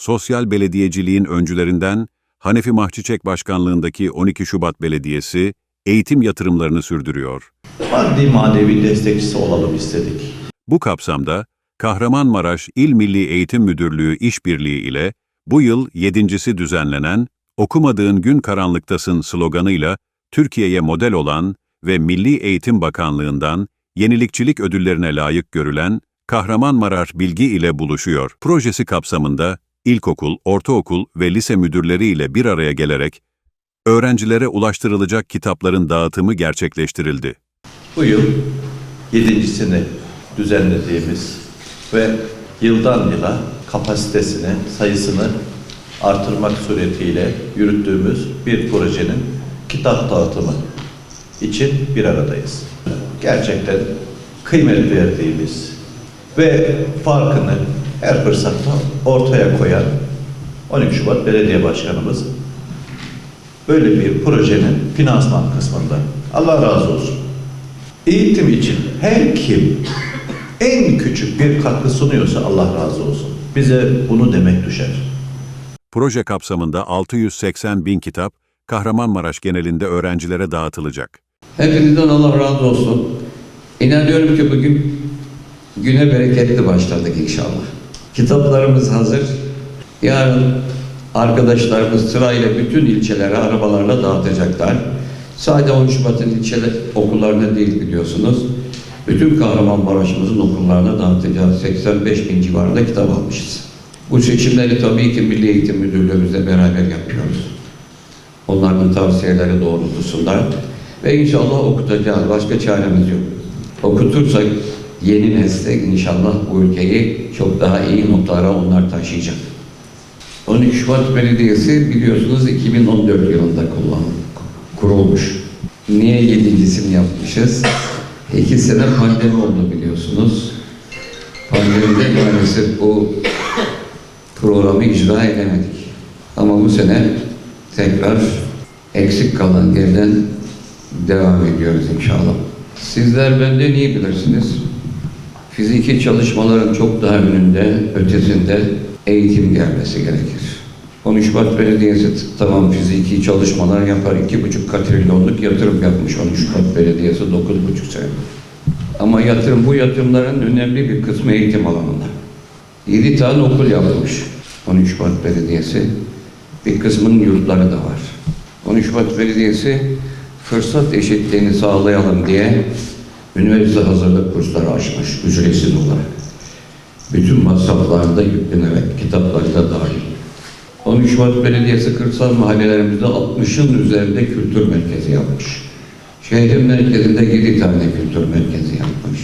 sosyal belediyeciliğin öncülerinden Hanefi Mahçiçek Başkanlığındaki 12 Şubat Belediyesi eğitim yatırımlarını sürdürüyor. Maddi manevi destekçisi olalım istedik. Bu kapsamda Kahramanmaraş İl Milli Eğitim Müdürlüğü işbirliği ile bu yıl yedincisi düzenlenen Okumadığın Gün Karanlıktasın sloganıyla Türkiye'ye model olan ve Milli Eğitim Bakanlığı'ndan yenilikçilik ödüllerine layık görülen Kahramanmaraş Bilgi ile buluşuyor. Projesi kapsamında ilkokul, ortaokul ve lise müdürleri ile bir araya gelerek öğrencilere ulaştırılacak kitapların dağıtımı gerçekleştirildi. Bu yıl yedincisini düzenlediğimiz ve yıldan yıla kapasitesini, sayısını artırmak suretiyle yürüttüğümüz bir projenin kitap dağıtımı için bir aradayız. Gerçekten kıymet verdiğimiz ve farkını her fırsatta ortaya koyan 12 Şubat Belediye Başkanımız böyle bir projenin finansman kısmında. Allah razı olsun. Eğitim için her kim en küçük bir katkı sunuyorsa Allah razı olsun. Bize bunu demek düşer. Proje kapsamında 680 bin kitap Kahramanmaraş genelinde öğrencilere dağıtılacak. Hepinizden Allah razı olsun. İnanıyorum ki bugün güne bereketli başladık inşallah. Kitaplarımız hazır. Yarın arkadaşlarımız sırayla bütün ilçelere arabalarla dağıtacaklar. Sadece 10 Şubat'ın ilçeler okullarına değil biliyorsunuz. Bütün Kahramanmaraş'ımızın okullarına dağıtacağız. 85 bin civarında kitap almışız. Bu seçimleri tabii ki Milli Eğitim Müdürlüğümüzle beraber yapıyoruz. Onların tavsiyeleri doğrultusunda ve inşallah okutacağız. Başka çaremiz yok. Okutursak yeni nesle inşallah bu ülkeyi çok daha iyi noktalara onlar taşıyacak. 12 Şubat Belediyesi biliyorsunuz 2014 yılında kullan, kurulmuş. Niye yedincisini yapmışız? İki sene pandemi oldu biliyorsunuz. Pandemide maalesef bu programı icra edemedik. Ama bu sene tekrar eksik kalan yerden devam ediyoruz inşallah. Sizler benden iyi bilirsiniz. Fiziki çalışmaların çok daha önünde, ötesinde eğitim gelmesi gerekir. 13 Şubat Belediyesi tamam fiziki çalışmalar yapar. 2,5 katrilyonluk yatırım yapmış 13 Şubat Belediyesi 9,5 sene. Ama yatırım, bu yatırımların önemli bir kısmı eğitim alanında. 7 tane okul yapılmış 13 Şubat Belediyesi. Bir kısmının yurtları da var. 13 Şubat Belediyesi fırsat eşitliğini sağlayalım diye üniversite hazırlık kursları açmış ücretsiz olarak. Bütün masraflarında yüklenerek, kitapları da dahil. 13 Şubat Belediyesi kırsal mahallelerimizde 60'ın üzerinde kültür merkezi yapmış. Şehrin merkezinde 7 tane kültür merkezi yapmış.